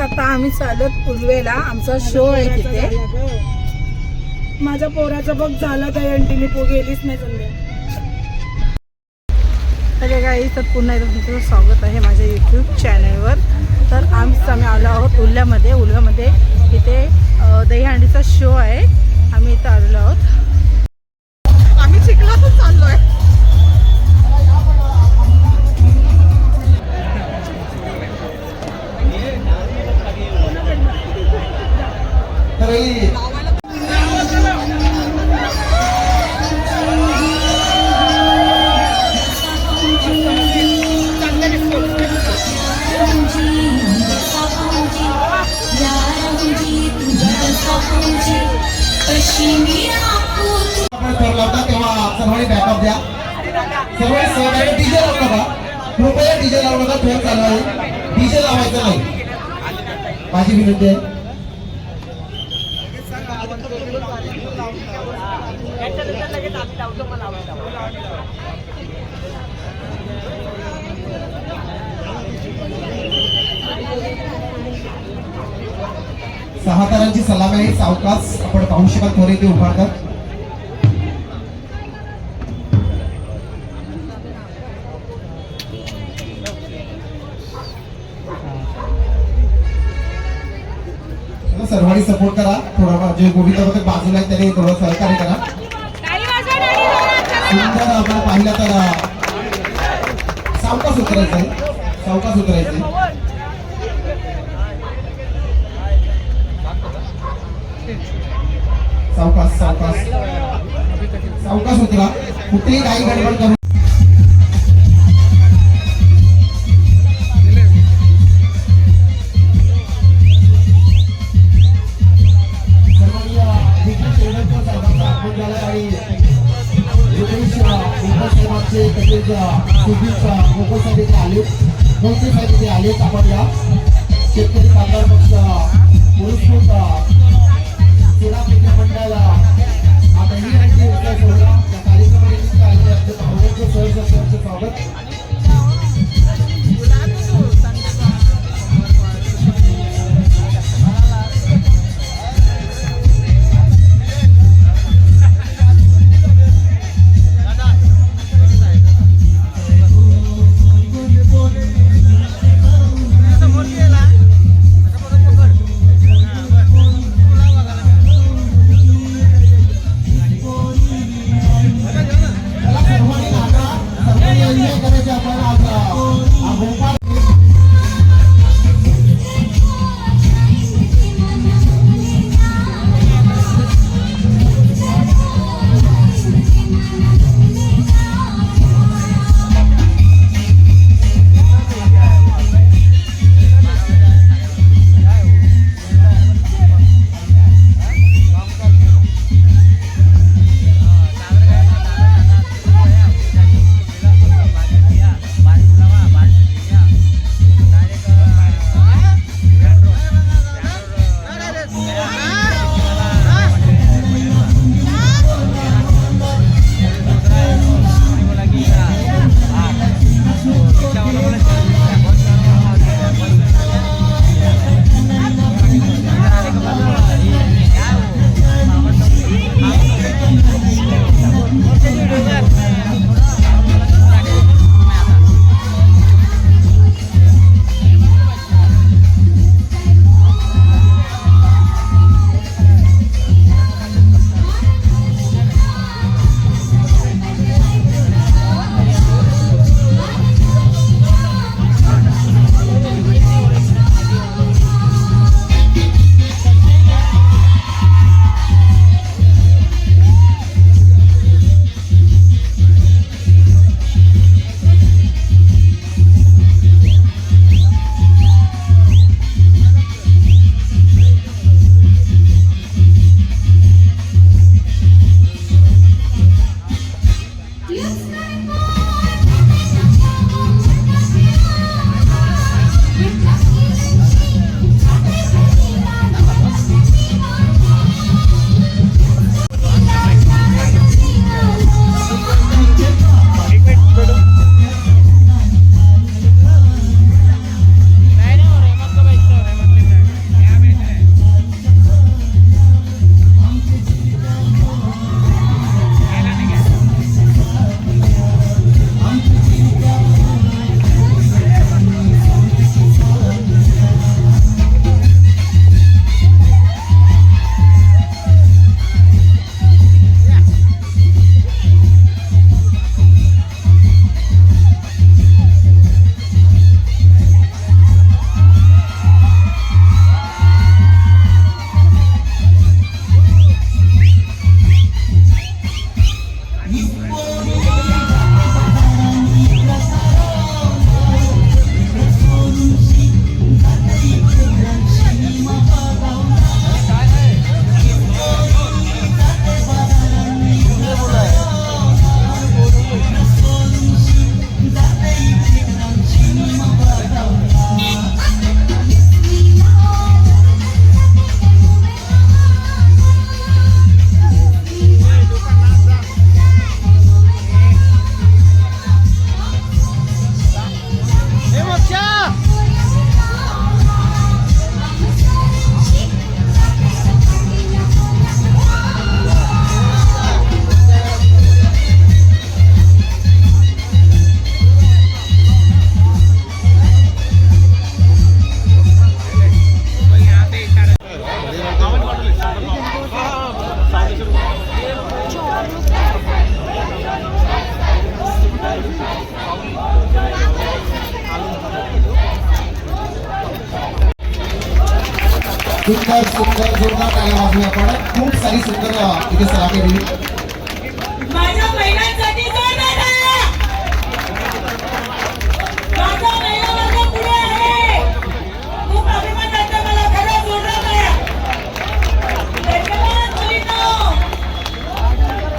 आता आम्ही चालत उलवेला आमचा शो आहे तिथे. माझ्या पोराचं बघ झालं त्या एंटीने पो गेलीच नाही तर गाईस तर पुन्हा एकदा तुमचं स्वागत आहे माझ्या यूट्यूब चॅनलवर तर आम्ही आम्ही आलो आहोत उल्ह्यामध्ये. उल्ह्यामध्ये इथे दहीहंडीचा शो आहे. आम्ही इथं आलेलो आहोत. आम्ही चिखलातच चाललो आहे आपण सर्वांनी बॅकअप द्या सर्वांनी सहकार्य डीजे लावू नका कृपया डीजे लावू नका थोडं चालू आहे डीजे लावायचं नाही माझी विनंती आहे दहातारांची सलामी आहे सावकास आपण पाहू शकाल थोडे ते उभारतात. सर्वांनी सपोर्ट करा. थोडा जे गोविंद बाजूला आहे त्याने थोडं सहकार्य सावकाश सावकाश. सावकाश उतरा कुठेही काही गडबड करू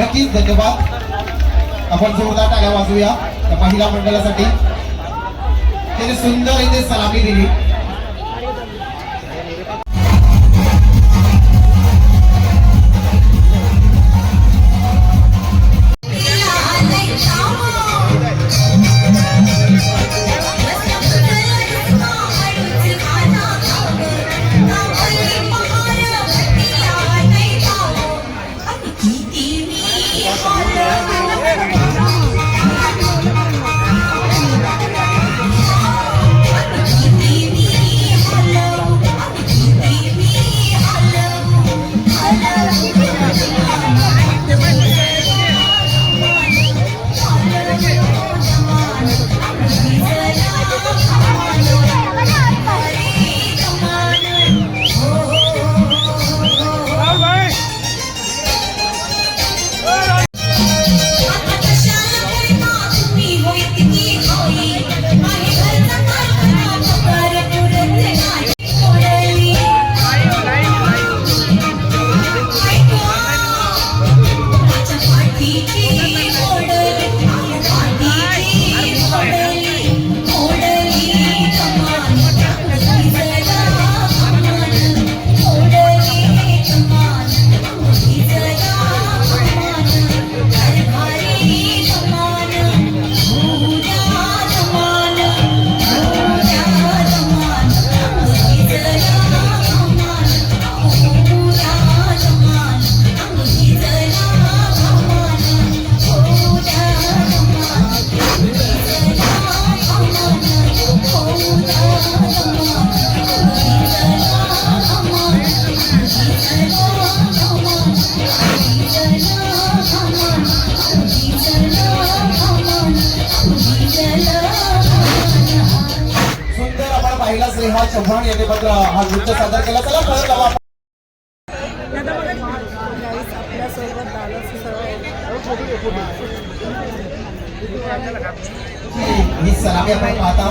नक्कीच धन्यवाद. आपण जोरदार टाळ्या वाजूया त्या महिला मंडळासाठी. त्याने सुंदर इथे सलामी दिली. गाईस आपल्यासोबत दादाचं पाहता.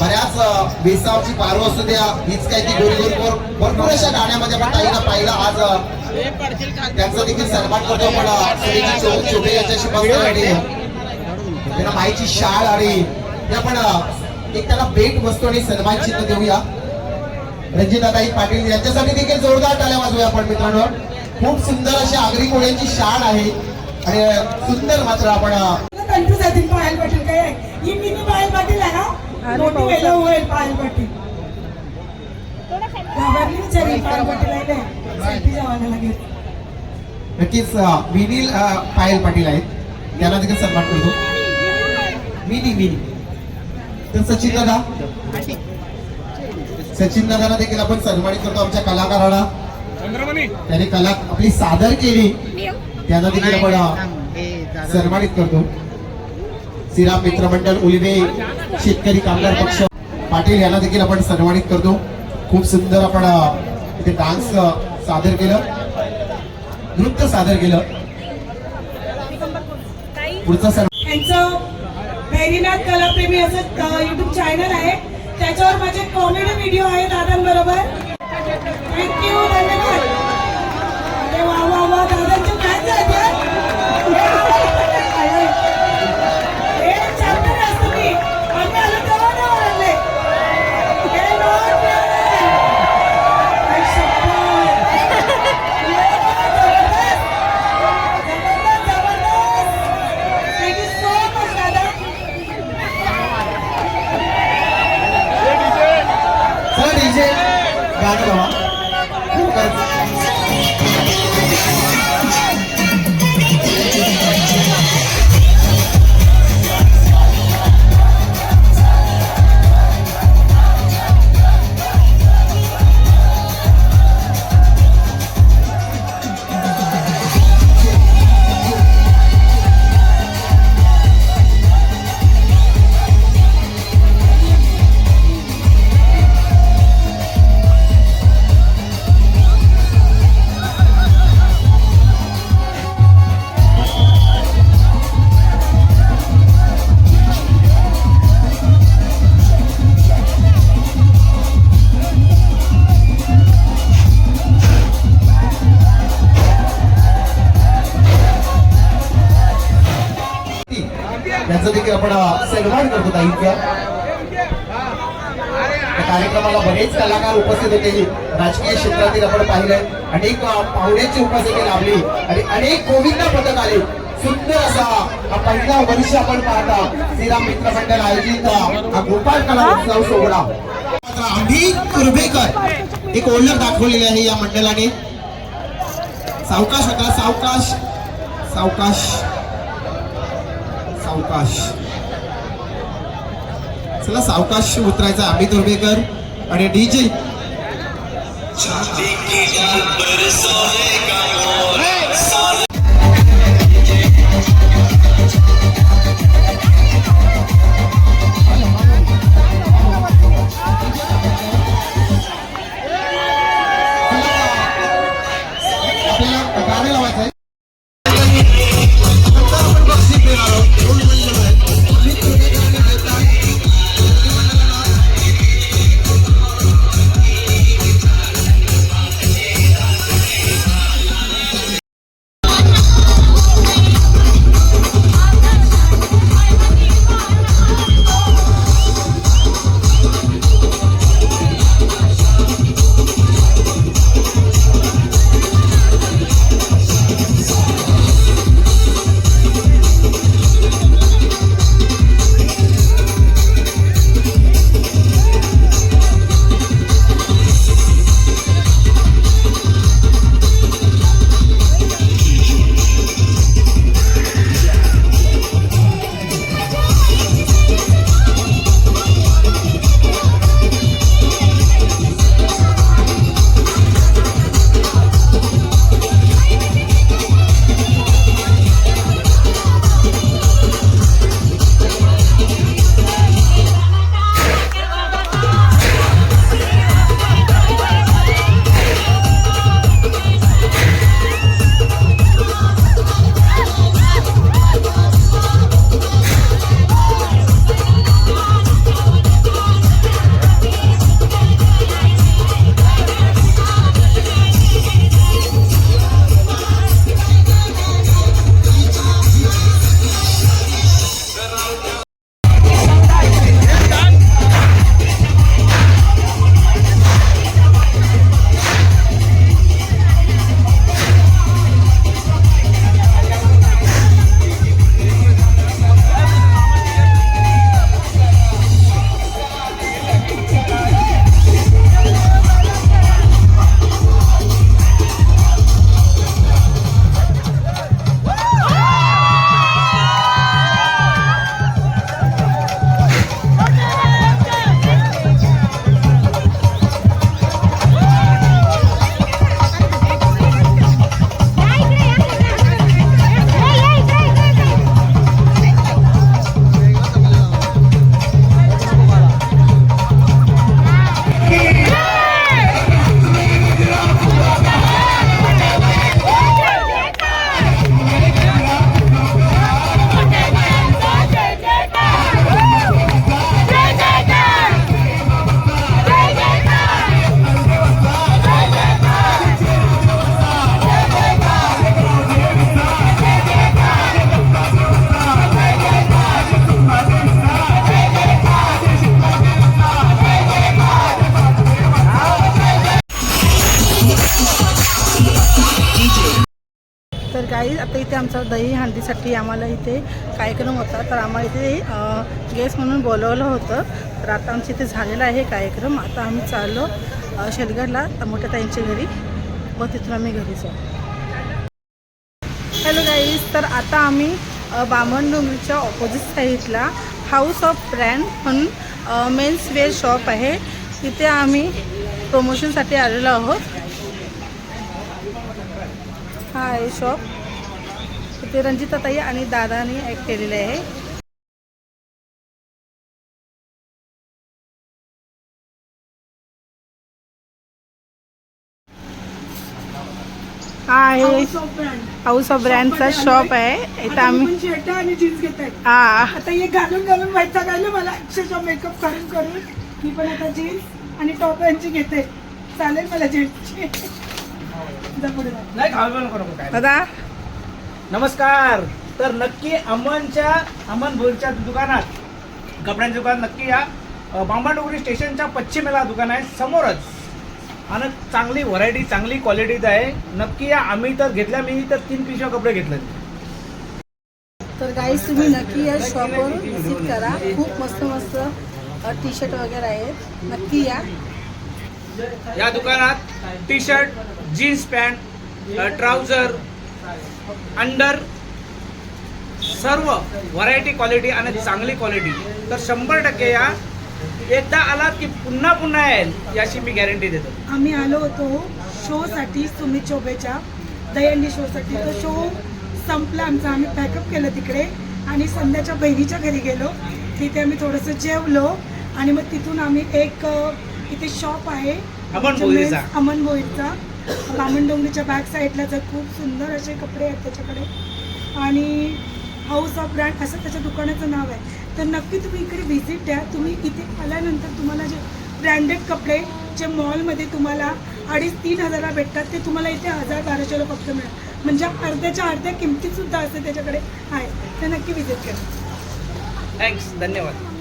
बऱ्याच बेसावची पारू असू द्या हीच काय ती गोरी गोरी भरपूर अशा गाण्यामध्ये आपण ताईला पाहिलं आज त्यांचा देखील सन्मान करतो पण अ, सुरेखा यांच्याशी बसतो त्यांना माईची शाळ आणि ते आपण एक त्याला भेट वस्तू आणि सन्मान चिन्ह देऊया. रणजिताताई पाटील यांच्यासाठी देखील जोरदार टाळ्या वाजवूया आपण मित्रांनो. खूप सुंदर अशी आगरी कोळ्यांची शाळ आहे. आणि सुंदर मात्र आपण कन्फ्यूज आहे पायल पाटील काय आहे? ही मिनी पायल पाटील आहे ना? मोठी होईल पायल पाटील. घाबरली बिचारी पायल पाटील आहे लागेल. नक्कीच विनील पायल पाटील आहेत. त्यांना देखील सन्मान करतो. Mini mini. तर सचिन दादा? सचिन दादांना देखील आपण सन्मानित करतो आमच्या कलाकारांना त्याने कला आपली सादर केली. त्यांना देखील आपण सन्मानित करतो. श्रीराम मित्रमंडळ उलवे शेतकरी कामगार पक्ष पाटील यांना देखील आपण सन्मानित करतो. खूप सुंदर आपण इथे डान्स सादर केलं. नृत्य सादर केलं. पुढचा सन्मान यांचं भैरीनाथ कलाप्रेमी असं युट्यूब चॅनल आहे. त्याच्यावर माझे कॉमेडी व्हिडिओ आहेत दादांबरोबर. थँक्यू धन्यवाद. अरे वा वा वा दादांचे काय आहेत त्यांचं देखील आपण सन्मान करतो ताईंचा कार्यक्रमाला बरेच कलाकार उपस्थित होते. राजकीय क्षेत्रातील आपण पाहिलंय. अनेक अ, पाहुण्यांची उपस्थिती लाभली. आणि अनेक गोविंद पथक आले. सुंदर असा हा पहिला वर्ष आपण पाहता. श्रीराम मित्र मंडळ आयोजित हा गोपाळ कला उत्सव सोहळा. आम्ही कुर्भेकर. एक ओळख दाखवलेली आहे या मंडळाने. सावकाश होता. सावकाश. सावकाश. सावकाश. चला सावकाश उतरायचा अमित उर्बेकर आणि डीजे. आता इथे आमचा दही हंडीसाठी आम्हाला इथे कार्यक्रम होता. तर आम्हाला इथे गेस्ट म्हणून बोलवलं होतं. तर आता आमच्या इथे झालेला आहे कार्यक्रम. आता आम्ही चाललो शेलगडला. मोठ्या ताईंच्या घरी. व तिथून आम्ही घरी जाऊ. हॅलो गाईज तर आता आम्ही बामण डोंगरीच्या ऑपोजिट साईडला हाऊस ऑफ ब्रँड म्हणून मेन्स वेअर शॉप आहे. तिथे आम्ही प्रमोशनसाठी आलेलो आहोत. हा आहे शॉप तिथे रंजिताताई आणि दादानी ॲड केलेले आहे. हा आहे. हाऊस ऑफ ब्रँडचा शॉप आहे. इथं आम्ही शर्ट आणि जीन्स घेत आहे हा. आता हे घालून घालून वैताग आलं मला अक्षरशः मेकअप करून करून. मी पण आता जीन्स आणि टॉप यांची घेते. चालेल मला जीन्सची दादा? नमस्कार. तर नक्की अमनच्या अमन भोईरच्या दुकानात कपड्यांचं दुकान नक्की या बांबाडोगरी स्टेशनच्या पश्चिमेला दुकान आहे. समोरच आणि चांगली व्हरायटी चांगली क्वालिटीत आहे. नक्की या आम्ही तर घेतल्या मी तर तीन पिशव्या कपडे घेतले. तर गाईज तुम्ही नक्की या शॉपवर व्हिजिट करा. खूप मस्त मस्त टी शर्ट वगैरे आहेत. नक्की या. या दुकानात T shirt jeans pant trouser under सर्व व्हरायटी क्वालिटी आणि चांगली क्वालिटी तर शंभर टक्के या एकदा आलात की पुन्हा पुन्हा येईल याची मी गॅरंटी देतो. आम्ही आलो होतो शोसाठी सुमित चोबेच्या दहीहंडी शोसाठी तो शो संपला. आमचा आम्ही पॅकअप केलं तिकडे. आणि संध्याच्या बहिणीच्या घरी गेलो. तिथे आम्ही थोडंसं जेवलो. आणि मग तिथून आम्ही एक इथे शॉप आहे. अमन भोईरचा. अमन डोंगरीच्या बामणडोंगरीच्या बॅक साईडला जर खूप सुंदर असे कपडे आहेत त्याच्याकडे. आणि हाऊस ऑफ ब्रँड असं त्याच्या दुकानाचं नाव आहे. तर नक्की तुम्ही इकडे व्हिजिट द्या. तुम्ही इथे आल्यानंतर तुम्हाला जे ब्रँडेड कपडे जे मॉलमध्ये तुम्हाला अडीच तीन हजारला भेटतात ते तुम्हाला इथे हजार बाराशेला फक्त मिळेल. म्हणजे अर्ध्याच्या अर्ध्या किमतीसुद्धा असते त्याच्याकडे आहे. तर नक्की व्हिजिट करा. थँक्स धन्यवाद.